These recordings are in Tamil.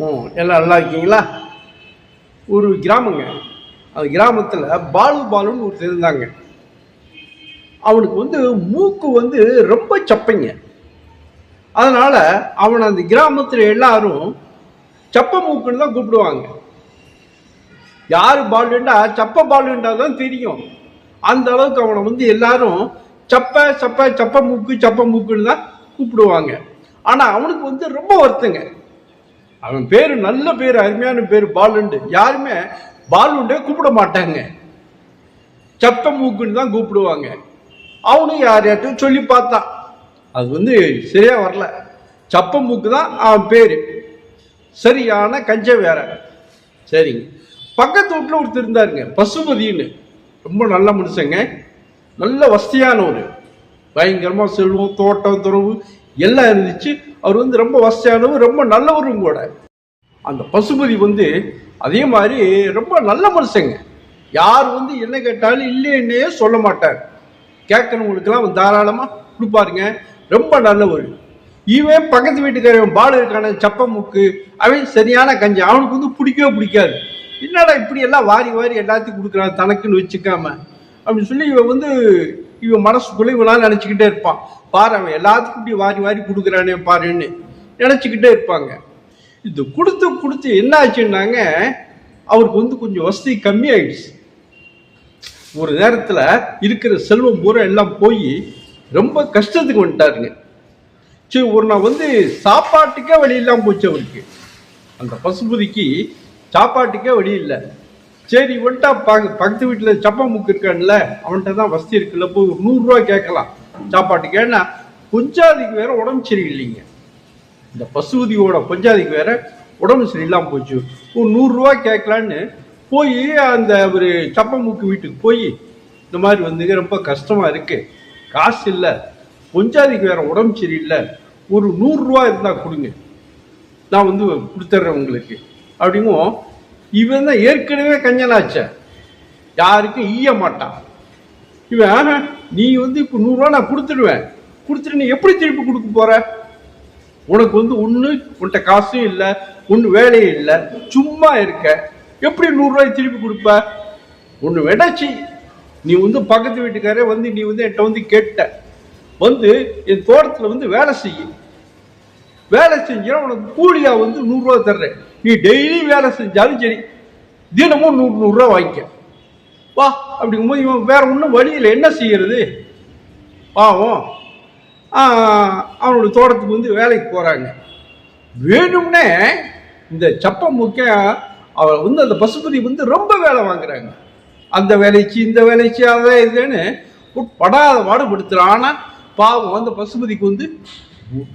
ம் எல்லாம் நல்லா இருக்கீங்களா? ஒரு கிராமங்க. அந்த கிராமத்தில் பாலு பாலுன்னு ஒருத்தர் இருந்தாங்க. அவனுக்கு வந்து மூக்கு வந்து ரொம்ப சப்பைங்க. அதனால் அவனை அந்த கிராமத்தில் எல்லாரும் சப்ப மூக்குன்னு தான் கூப்பிடுவாங்க. யார் பாலுண்டா சப்ப பாலுண்டா தான் தெரியும். அந்த அளவுக்கு அவனை வந்து எல்லாரும் சப்ப சப்ப சப்ப மூக்கு சப்ப மூக்குன்னு தான் கூப்பிடுவாங்க. ஆனால் அவனுக்கு வந்து ரொம்ப வருத்தங்க. அவன் பேர் நல்ல பேர் அருமையான பேர் பாலுண்டு. யாருமே பாலுண்டே கூப்பிட மாட்டாங்க. சப்ப மூக்குன்னு தான் கூப்பிடுவாங்க. அவனும் யார் யார்ட்டும் சொல்லி பார்த்தான் அது வந்து சரியா வரல. சப்ப மூக்கு தான் அவன் பேர். சரியான கஞ்ச வேற. சரிங்க. பக்கத்து வீட்டில் ஒருத்தர் இருந்தாருங்க. பசுபதின்னு. ரொம்ப நல்ல மனுஷங்க. நல்ல வசதியானவர். பயங்கரமாக செல்வம் தோட்டம் துறவு. எல்லாம் இருந்துச்சு. அவர் வந்து ரொம்ப வசதியானவர் ரொம்ப நல்லவரும் கூட. அந்த பசுபதி வந்து அதே மாதிரி ரொம்ப நல்ல மனுஷங்க. யார் வந்து என்ன கேட்டாலும் இல்லைன்னே சொல்ல மாட்டார். கேட்கறவங்களுக்கெல்லாம் தாராளமாக கொடுப்பாருங்க. ரொம்ப நல்லவர். இவன் பக்கத்து வீட்டுக்காரன் பால் இருக்கான சப்ப முக்கு அவன் சரியான கஞ்சி அவனுக்கு வந்து பிடிக்கவே பிடிக்காது. என்னடா இப்படி எல்லாம் வாரி வாரி எல்லாத்தையும் கொடுக்குறான் தனக்குன்னு வச்சுக்காம. அப்படின்னு சொல்லி இவன் வந்து இவன் மனசு இவனால நினச்சிக்கிட்டே இருப்பான். பாரு அவன் எல்லாத்துக்கும் இப்படி வாரி வாரி கொடுக்குறானே பாருன்னு நினச்சிக்கிட்டே இருப்பாங்க. இது கொடுத்து கொடுத்து என்ன ஆச்சுன்னாங்க அவருக்கு வந்து கொஞ்சம் வசதி கம்மியாயிடுச்சு. ஒரு நேரத்தில் இருக்கிற செல்வம் பூரா எல்லாம் போய் ரொம்ப கஷ்டத்துக்கு வந்துட்டாருங்க. சரி ஒரு நான் வந்து சாப்பாட்டுக்கே வழி இல்லாமல் போச்சு அவருக்கு. அந்த பசுபதிக்கு சாப்பாட்டுக்கே வழி இல்லை. சரி இவன்ட்டா பக்கத்து வீட்டில் சப்பா முக்கு இருக்கான்ல அவன்கிட்ட தான் வசதி இருக்குல்ல போய் ஒரு நூறுரூவா கேட்கலாம். சாப்பாட்டுக்கு ஏன்னா கொஞ்சாதிக்கு வேற உடம்பு சரியில்லைங்க. இந்த பசுபதியோட கொஞ்சாதிக்கு வேற உடம்பு சரியில்லாமல் போச்சு. ஒரு நூறுரூவா கேட்கலான்னு போய் அந்த ஒரு சப்பமுக்கு வீட்டுக்கு போய் இந்த மாதிரி வந்து ரொம்ப கஷ்டமாக இருக்குது காசு இல்லை. பொஞ்சாதிக்கு வேற உடம்பு சரியில்லை. ஒரு நூறுரூவா இருந்தால் கொடுங்க. நான் வந்து கொடுத்துட்றேன் உங்களுக்கு. அப்படிங்கும் இவன் தான் ஏற்கனவே கஞ்சனாச்ச. யாருக்கும் ஈய மாட்டான். இவன் நீ வந்து இப்போ நூறுரூவா நான் கொடுத்துடுவேன். கொடுத்துட்டு நீ எப்படி திருப்பி கொடுக்க போற? உனக்கு வந்து ஒன்று உன்கிட்ட காசும் இல்லை ஒன்று வேலையும் இல்லை சும்மா இருக்க. எப்படி நூறுரூவாய் திருப்பி கொடுப்ப? ஒன்று வேண்டாச்சு நீ வந்து பக்கத்து வீட்டுக்காரே வந்து நீ வந்து என்கிட்ட வந்து கேட்ட. வந்து என் தோட்டத்தில் வந்து வேலை செய்ய வேலை செஞ்சா உனக்கு கூலியாக வந்து நூறுரூவா தர்றேன். நீ டெய்லி வேலை செஞ்சாலும் சரி தினமும் நூறு நூறுரூவா வாங்கிக்க. வா அப்படிங்கும்போது இவன் வேற ஒன்றும் வழி இல்லை என்ன செய்யறது? பாவம். அவனோட தோட்டத்துக்கு வந்து வேலைக்கு போகிறாங்க வேணும்னே இந்த சப்ப முக்கிய அவள் வந்து அந்த பசுபதி வந்து ரொம்ப வேலை வாங்குறாங்க. அந்த வேலைக்கு இந்த வேலைக்கு அதான் இதுன்னு படாத பாடுபடுத்துகிறான் ஆனால் பாவம் அந்த பசுபதிக்கு வந்து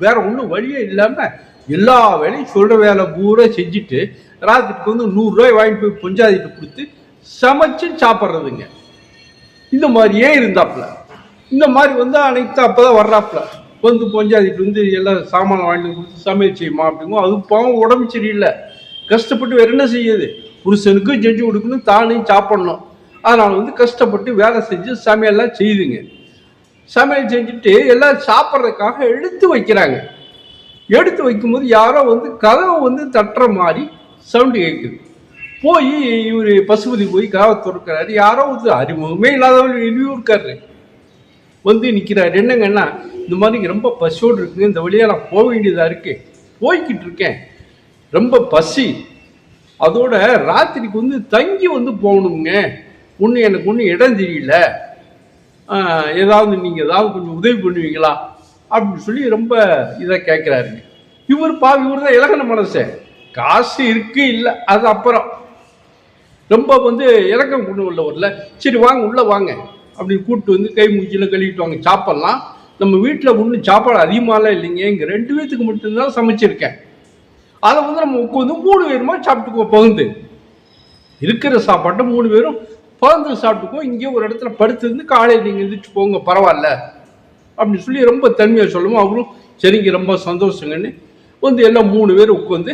வேற ஒன்றும் வழியே இல்லாமல் எல்லா வேலையும் சொல்கிற வேலை பூரா செஞ்சுட்டு ராத்திரிக்கு வந்து நூறுரூவாய் வாங்கிட்டு போய் பொஞ்சாதிட்டு கொடுத்து சமைச்சு சாப்பிட்றதுங்க. இந்த மாதிரியே இருந்தாப்புல. இந்த மாதிரி வந்து அனைத்து அப்போ தான் வர்றாப்புல. வந்து பொஞ்சாதிட்டு வந்து எல்லாம் சாமான் வாங்கிட்டு கொடுத்து சமையல் செய்யுமா அப்படிங்கும் அது பாவம் உடம்பு சரியில்லை. கஷ்டப்பட்டு வேற என்ன செய்யுது? புருஷனுக்கும் செஞ்சு கொடுக்கணும் தானையும் சாப்பிடணும். அதனால் வந்து கஷ்டப்பட்டு வேலை செஞ்சு சமையல்லாம் செய்யுதுங்க. சமையல் செஞ்சுட்டு எல்லாம் சாப்பிட்றதுக்காக எடுத்து வைக்கிறாங்க. எடுத்து வைக்கும்போது யாரோ வந்து கதவை வந்து தட்டுற மாதிரி சவுண்டு கேட்குது போய் இவர் பசுபதி போய் கதவை திறக்கிறாரு. யாரோ வந்து அறிமுகமே இல்லாதவர் வெளியூர்க்காரரு வந்து நிற்கிறாரு என்னங்கன்னா இந்த மாதிரி ரொம்ப பசியோடு இருக்குது இந்த வழியாக நான் போக வேண்டியதாக இருக்கு. போய்கிட்டு இருக்கேன். ரொம்ப பசி. அதோட ராத்திரிக்கு வந்து தங்கி வந்து போகணுங்க. ஒன்று எனக்கு ஒன்றும் இடம் தெரியல. ஏதாவது நீங்கள் ஏதாவது கொஞ்சம் உதவி பண்ணுவீங்களா? அப்படின்னு சொல்லி ரொம்ப இதாக கேட்குறாருங்க இவர் பா இவர் தான் இலகன மனசே. காசு இருக்கு இல்லை அது அப்புறம். ரொம்ப வந்து இலக்கம் கொண்டு உள்ளவர்ல சரி வாங்க உள்ளே வாங்க. அப்படின்னு கூப்பிட்டு வந்து கை மூச்சில கழுவிட்டு வாங்க. சாப்பிட்லாம். நம்ம வீட்டில் ஒன்றும் சாப்பாடு அதிகமாகலாம் இல்லைங்க. இங்கே ரெண்டு பேத்துக்கு மட்டும்தான் சமைச்சிருக்கேன். அதை வந்து நம்ம உட்காந்து மூணு பேருமா சாப்பிட்டுக்குவோம் பகுந்து இருக்கிற சாப்பாட்டை மூணு பேரும் பகிர்ந்து சாப்பிட்டுக்குவோம் இங்கே ஒரு இடத்துல படுத்துருந்து காலையில் நீங்கள் எழுந்திரிச்சு போங்க பரவாயில்ல. அப்படின்னு சொல்லி ரொம்ப தன்மையாக சொல்லுவோம். அவரும் சரிங்க ரொம்ப சந்தோஷங்கன்னு. வந்து எல்லாம் மூணு பேர் உட்காந்து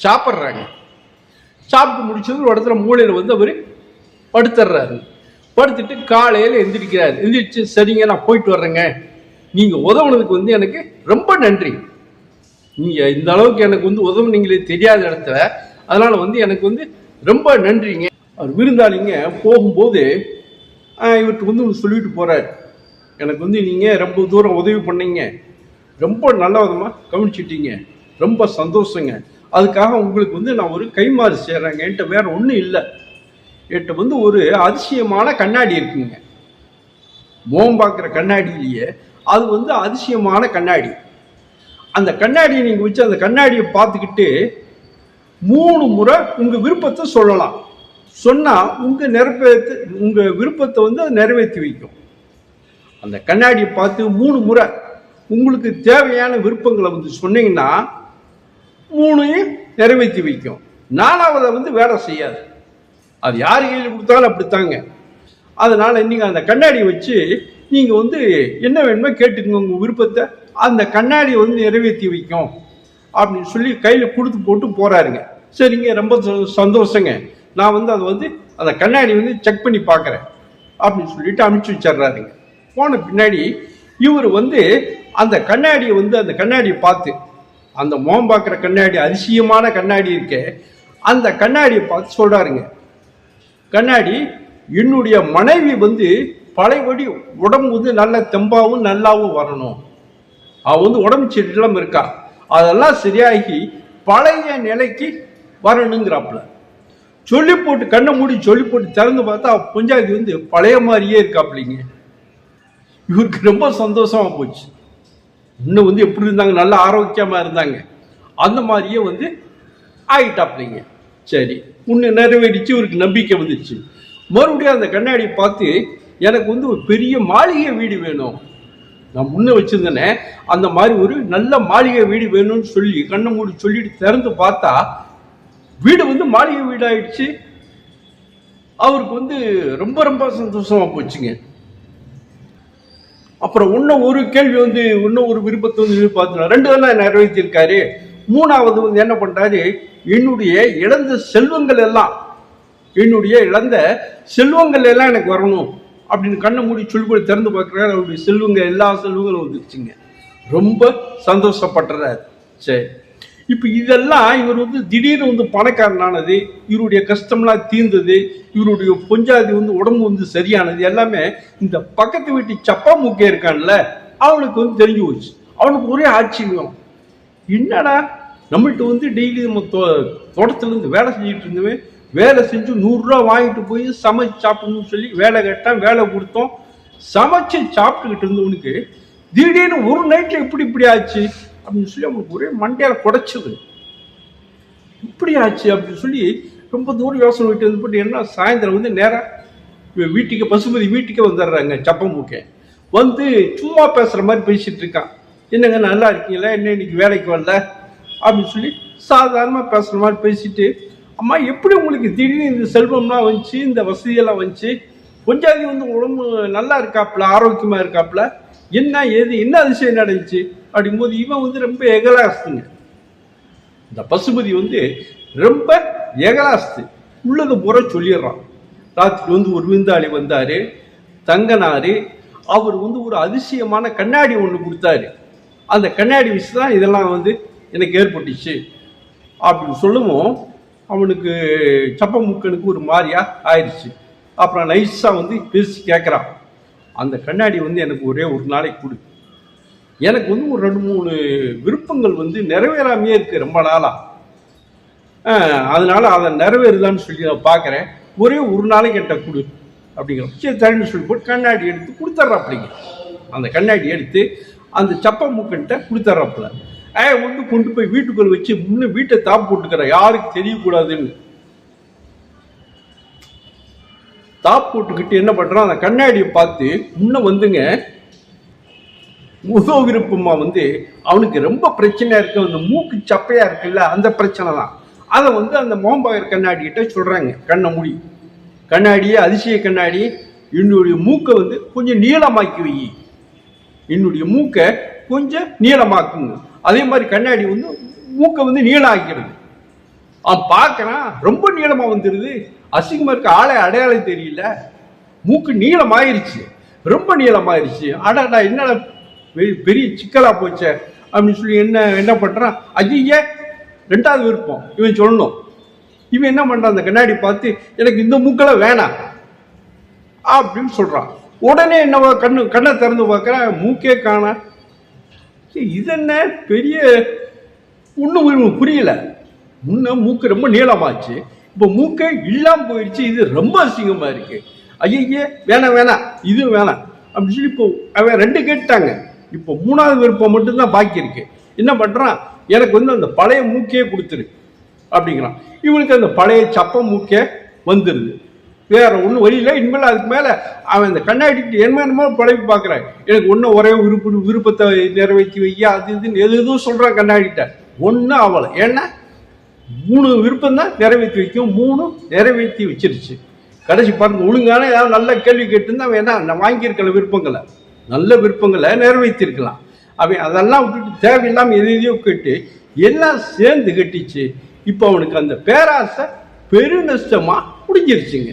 சாப்பிட்றாங்க. சாப்பிட்டு முடிச்சது ஒரு இடத்துல மூளையில் வந்து அவர் படுத்துடுறாரு படுத்துட்டு காலையில் எழுந்திரிக்கிறார் எந்திரிச்சு சரிங்க நான் போயிட்டு வர்றேங்க. நீங்கள் உதவுனதுக்கு வந்து எனக்கு ரொம்ப நன்றி. நீங்கள் இந்த அளவுக்கு எனக்கு வந்து உதவுனீங்களே தெரியாத இடத்துல அதனால் வந்து எனக்கு வந்து ரொம்ப நன்றிங்க. அவர் விருந்தாளிங்க போகும்போது இவருக்கு வந்து சொல்லிட்டு போகிறார் எனக்கு வந்து நீங்கள் ரொம்ப தூரம் உதவி பண்ணீங்க. ரொம்ப நல்ல விதமாக கவனிச்சிட்டீங்க. ரொம்ப சந்தோஷங்க. அதுக்காக உங்களுக்கு வந்து நான் ஒரு கைமாறு செய்கிறேங்க என்கிட்ட வேற ஒன்றும் இல்லை. என்கிட்ட வந்து ஒரு அதிசயமான கண்ணாடி இருக்குங்க. மோகம் பார்க்குற கண்ணாடியிலேயே அது வந்து அதிசயமான கண்ணாடி. அந்த கண்ணாடியை நீங்கள் வச்சு அந்த கண்ணாடியை பார்த்துக்கிட்டு மூணு முறை உங்கள் விருப்பத்தை சொல்லலாம். சொன்னால் உங்கள் நிறைவேற்று உங்கள் விருப்பத்தை வந்து அது நிறைவேற்றி வைக்கும். அந்த கண்ணாடியை பார்த்து மூணு முறை உங்களுக்கு தேவையான விருப்பங்களை வந்து சொன்னீங்கன்னா மூணையும் நிறைவேற்றி வைக்கும். நாலாவதை வந்து வேலை செய்யாது. அது யார் கையில் கொடுத்தாலும் அப்படித்தாங்க. அதனால் நீங்கள் அந்த கண்ணாடியை வச்சு நீங்கள் வந்து என்ன வேணுமோ கேட்டுக்கோங்க உங்கள் விருப்பத்தை. அந்த கண்ணாடியை வந்து நிறைவேற்றி வைக்கும் அப்படின்னு சொல்லி கையில் கொடுத்து போட்டு போகிறாருங்க சரிங்க ரொம்ப ச- சந்தோஷங்க. நான் வந்து அதை வந்து அந்த கண்ணாடி வந்து செக் பண்ணி பார்க்குறேன் அப்படின்னு சொல்லிட்டு அனுப்பிச்சி வச்சிடுறாருங்க. போன பின்னாடி இவர் வந்து அந்த கண்ணாடியை வந்து அந்த கண்ணாடியை பார்த்து அந்த மோகம் பார்க்குற கண்ணாடி அதிசயமான கண்ணாடி இருக்கே அந்த கண்ணாடியை பார்த்து சொல்றாருங்க. கண்ணாடி என்னுடைய மனைவி வந்து பழையபடி உடம்பு வந்து நல்ல தெம்பாவும் நல்லாவும் வரணும். அவ வந்து உடம்பு சரியில்லாம இருக்கா. அதெல்லாம் சரியாகி பழைய நிலைக்கு வரணுங்கிறாப்புல. சொல்லி போட்டு கண்ணை மூடி சொல்லி போட்டு திறந்து பார்த்தா அவ வந்து பழைய மாதிரியே இருக்காப்புலிங்க. இவருக்கு ரொம்ப சந்தோஷமா போச்சு. இன்னும் வந்து எப்படி இருந்தாங்க? நல்ல ஆரோக்கியமாக இருந்தாங்க. அந்த மாதிரியே வந்து ஆயிட்டாப்லிங்க சரி. உன்னை நிறைவேறிச்சு இவருக்கு நம்பிக்கை வந்துச்சு. மறுபடியும் அந்த கண்ணாடியை பார்த்து எனக்கு வந்து ஒரு பெரிய மாளிகை வீடு வேணும். நான் முன்ன வச்சுருந்தேனே அந்த மாதிரி ஒரு நல்ல மாளிகை வீடு வேணும்னு சொல்லி கண்ணை மூடி சொல்லிட்டு திறந்து பார்த்தா வீடு வந்து மாளிகை வீடாயிடுச்சு. அவருக்கு வந்து ரொம்ப ரொம்ப சந்தோஷமாக போச்சுங்க. அப்புறம் இன்னும் ஒரு கேள்வி வந்து இன்னும் ஒரு விருப்பத்தை வந்து பார்த்தோம் ரெண்டு தான் நிறைவேற்றியிருக்காரு. மூணாவது வந்து என்ன பண்றாரு? என்னுடைய இழந்த செல்வங்கள் எல்லாம் என்னுடைய இழந்த செல்வங்கள் எல்லாம் எனக்கு வரணும் அப்படின்னு கண்ணை மூடி சொல்லி திறந்து பார்க்குறாரு. அவருடைய செல்வங்கள் எல்லா செல்வங்களும் வந்துருச்சுங்க. ரொம்ப சந்தோஷப்படுறாரு சரி. இப்போ இதெல்லாம் இவர் வந்து திடீர்னு வந்து பணக்காரனானது இவருடைய கஷ்டம்லாம் தீர்ந்தது இவருடைய பொஞ்சாதி வந்து உடம்பு வந்து சரியானது எல்லாமே இந்த பக்கத்து வீட்டு சப்பா முக்கிய இருக்கான்ல அவனுக்கு வந்து தெரிஞ்சு போச்சு. அவனுக்கு ஒரே ஆச்சரியம். என்னடா நம்மள்கிட்ட வந்து டெய்லி நம்ம தோ தோட்டத்துலேருந்து வேலை செஞ்சுட்டு இருந்தவன் வேலை செஞ்சு நூறுரூவா வாங்கிட்டு போய் சமைச்சு சாப்பிடணும்னு சொல்லி வேலை கேட்டான் வேலை கொடுத்தோம். சமைச்சு சாப்பிட்டுக்கிட்டு இருந்தவனுக்கு திடீர்னு ஒரு நைட்டில் இப்படி இப்படி ஆச்சு. அப்படின்னு சொல்லி அவங்களுக்கு ஒரே மண்டையால் குடைச்சது. இப்படி ஆச்சு அப்படின்னு சொல்லி ரொம்ப தூரம் யோசனை விட்டு வந்து போட்டு என்ன சாயந்தரம் வந்து நேராக வீட்டுக்கு பசுமதி வீட்டுக்கே வந்துடுறாங்க சப்பம்பூக்கே வந்து சும்மா பேசுகிற மாதிரி பேசிகிட்டு இருக்கான். என்னங்க நல்லா இருக்கீங்களா? என்ன இன்னைக்கு வேலைக்கு வரல? அப்படின்னு சொல்லி சாதாரணமாக பேசுகிற மாதிரி பேசிட்டு அம்மா எப்படி உங்களுக்கு திடீர்னு இந்த செல்வம்லாம் வந்துச்சு இந்த வசதியெல்லாம் வந்துச்சு? கொஞ்சாதி வந்து உடம்பு நல்லா இருக்காப்புல ஆரோக்கியமாக இருக்காப்புல? என்ன ஏது என்ன அதிசயம் நடந்துச்சு? அப்படிங்கும்போது இவன் வந்து ரொம்ப எகலாசுங்க இந்த பசுபதி வந்து ரொம்ப ஏகலாஸ்து உள்ளது பூரா சொல்லிடுறான். ராத்திரி வந்து ஒரு விருந்தாளி வந்தார் தங்கனார் அவர் வந்து ஒரு அதிசயமான கண்ணாடி ஒன்று கொடுத்தாரு. அந்த கண்ணாடி வச்சு தான் இதெல்லாம் வந்து எனக்கு ஏற்பட்டுச்சு. அப்படின்னு சொல்லவும் அவனுக்கு சப்பமுக்கனுக்கு ஒரு மாதிரியாக ஆயிடுச்சு. அப்புறம் நைஸாக வந்து பேசி கேட்குறான் அந்த கண்ணாடி வந்து எனக்கு ஒரே ஒரு நாளைக்கு கொடு. எனக்கு வந்து ஒரு ரெண்டு மூணு விருப்பங்கள் வந்து நிறைவேறாமையே இருக்குது ரொம்ப நாளாக அதனால் அதை நிறைவேறுதான்னு சொல்லி நான் பார்க்குறேன். ஒரே ஒரு நாளைக்கு என்கிட்ட கொடு அப்படிங்கிற சரி தரேன்னு சொல்லி போட்டு கண்ணாடி எடுத்து கொடுத்துட்றாப்பிடிங்க அந்த கண்ணாடி எடுத்து அந்த சப்ப மூக்கன்ட்ட கொடுத்துட்றாப்புல. ஏ வந்து கொண்டு போய் வீட்டுக்குள்ளே வச்சு முன்னே வீட்டை தாப்பு போட்டுக்கிற யாருக்கு தெரியக்கூடாதுன்னு. தாப் போட்டுக்கிட்டு என்ன பண்ணுறான் அந்த கண்ணாடியை பார்த்து முன்ன வந்துங்க. முக வந்து அவனுக்கு ரொம்ப பிரச்சனையாக இருக்கு. அந்த மூக்கு சப்பையாக இருக்குல்ல அந்த பிரச்சனை தான். அதை வந்து அந்த மோம்பாயர் கண்ணாடிக்கிட்ட சொல்கிறாங்க கண்ணை மூடி. கண்ணாடியே அதிசய கண்ணாடி என்னுடைய மூக்கை வந்து கொஞ்சம் நீளமாக்கி வை. என்னுடைய மூக்கை கொஞ்சம் நீளமாக்குங்க. அதே மாதிரி கண்ணாடி வந்து மூக்கை வந்து நீளம் ஆக்கிறது அவன் பார்க்கறான் ரொம்ப நீளமா வந்துடுது அசிங்கமா இருக்க ஆளை அடையாளம் தெரியல. மூக்கு நீளமாயிருச்சு. ரொம்ப நீளமாயிருச்சு. அடாடா என்னடா பெரிய சிக்கலா போச்சே அப்படின்னு சொல்லி என்ன என்ன பண்ணுறான் ஐயே ரெண்டாவது விருப்பம். இவன் சொல்லணும். இவன் என்ன பண்ணுறான் அந்த கண்ணாடி பார்த்து எனக்கு இந்த மூக்கெல்லாம் வேணாம். அப்படின்னு சொல்கிறான் உடனே என்ன கண்ணு கண்ணை திறந்து பார்க்குற மூக்கே காண இது என்ன பெரிய ஒன்றும் புரியல. முன்ன மூக்கு ரொம்ப நீளமாச்சு. இப்போ மூக்கே இல்லாமல் போயிடுச்சு. இது ரொம்ப அசிங்கமாக இருக்கு. ஐயே வேணாம் வேணாம். இது வேணாம். அப்படின்னு சொல்லி இப்போ அவன் ரெண்டு கேட்டாங்க இப்போ மூணாவது விருப்பம் மட்டும்தான் பாக்கி இருக்கு. என்ன பண்ணுறான் எனக்கு வந்து அந்த பழைய மூக்கே கொடுத்துரு அப்படிங்கிறான். இவனுக்கு அந்த பழைய சப்ப மூக்கே வந்துடுது வேற ஒன்றும் வழியில் இனிமேல் அதுக்கு மேலே அவன் அந்த கண்ணாடிட்டு என்ன என்னமோ பழகி பார்க்குறான் எனக்கு ஒன்றும் ஒரே விருப்ப விருப்பத்தை நிறைவேற்றி வையா அது இதுன்னு எது எதுவும் சொல்கிறான் கண்ணாடிட்ட ஒன்றும் ஆகலை ஏன்னா மூணு விருப்பம் தான் நிறைவேற்றி வைக்கும் மூணு நிறைவேற்றி வச்சிருச்சு. கடைசி பாருங்க ஒழுங்கான ஏதாவது நல்ல கேள்வி கேட்டிருந்தா வேணா நான் வாங்கியிருக்கல விருப்பங்களை நல்ல விருப்பங்களை நிறைவேற்றிருக்கலாம். அவன் அதெல்லாம் விட்டுட்டு தேவையில்லாமல் எது எதையோ கேட்டு எல்லாம் சேர்ந்து கட்டிச்சு இப்போ அவனுக்கு அந்த பேராசை பெருநஷ்டமாக முடிஞ்சிருச்சுங்க.